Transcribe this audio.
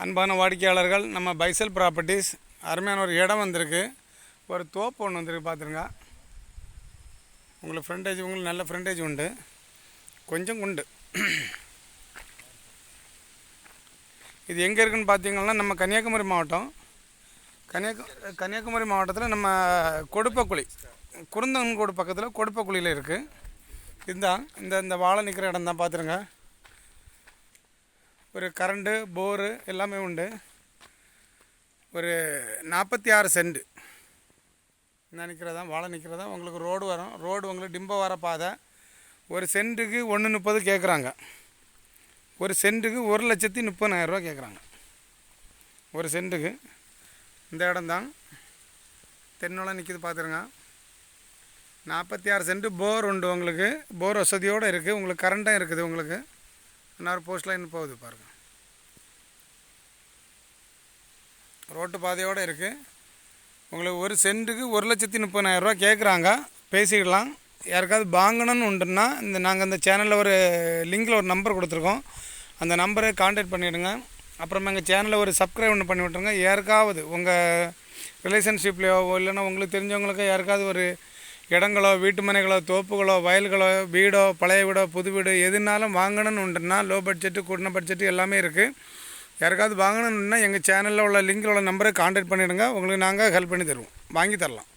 அன்பான வாடிக்கையாளர்கள் நம்ம பைசல் ப்ராப்பர்ட்டிஸ் அருமையான ஒரு இடம் வந்திருக்கு. ஒரு தோப்பு ஒன்று வந்திருக்கு பார்த்துருங்க உங்களுக்கு ஃப்ரண்டேஜ் உங்களுக்கு நல்ல ஃப்ரண்டேஜ் உண்டு. கொஞ்சம் உண்டு. இது எங்கே இருக்குன்னு பார்த்தீங்கன்னா நம்ம கன்னியாகுமரி மாவட்டம். கன்னியாகு கன்னியாகுமரி மாவட்டத்தில் நம்ம கொடுப்பக்குழி குருந்தன்கோடு பக்கத்தில் கொடுப்பக்குழியில் இருக்குது இதுதான் இந்த இந்த வாழை நிற்கிற இடம் தான் பார்த்துருங்க ஒரு கரண்ட்டு போரு எல்லாமே உண்டு. ஒரு நாற்பத்தி ஆறு சென்ட் நான் நிற்கிறதா வாழை நிற்கிறதா உங்களுக்கு ரோடு வரும். ரோடு உங்களுக்கு டிம்ப வர பாதை. ஒரு சென்ட்டுக்கு ஒன்று முப்பது கேட்குறாங்க ஒரு சென்ட்டுக்கு ஒரு லட்சத்தி முப்பதாயிரரூவா கேட்குறாங்க ஒரு சென்ட்டுக்கு இந்த இடம்தான் தென்னோலாம் நிற்கிது பார்த்துருங்க நாற்பத்தி ஆறு சென்ட் போர் உண்டு உங்களுக்கு. போர் வசதியோடு இருக்குது உங்களுக்கு கரண்ட்டும் இருக்குது உங்களுக்கு. இன்னொரு போஸ்ட் லைன் போகுது பாருங்கள் ரோட்டு பாதையோடு இருக்குது உங்களுக்கு ஒரு சென்ட்டுக்கு ஒரு லட்சத்தி முப்பதாயிரரூவா கேட்குறாங்க பேசிக்கலாம் யாருக்காவது வாங்கணும்னு உண்டுன்னா இந்த நாங்கள் இந்த சேனலில் ஒரு லிங்கில் ஒரு நம்பர் கொடுத்துருக்கோம். அந்த நம்பரை காண்டாக்ட் பண்ணிவிடுங்க அப்புறமா எங்கள் சேனலில் ஒரு சப்ஸ்கிரைப் ஒன்று பண்ணி விட்ருங்க யாருக்காவது உங்கள் ரிலேஷன்ஷிப்லையோ இல்லைன்னா உங்களுக்கு தெரிஞ்சவங்களுக்கு யாருக்காவது ஒரு இடங்களோ வீட்டுமனைகளோ தோப்புகளோ வயல்களோ வீடோ பழைய வீடோ புது வீடு எதுனாலும் வாங்கணும்னு உண்டுன்னா லோ பட்ஜெட்டு கூட்டின பட்ஜெட்டு எல்லாமே இருக்குது யாருக்காவது வாங்கணும்னா எங்கள் சேனலில் உள்ள லிங்கில் உள்ள நம்பரை காண்டாக்ட் பண்ணிவிடுங்க உங்களுக்கு நாங்கள் ஹெல்ப் பண்ணி தருவோம். வாங்கி தரலாம்.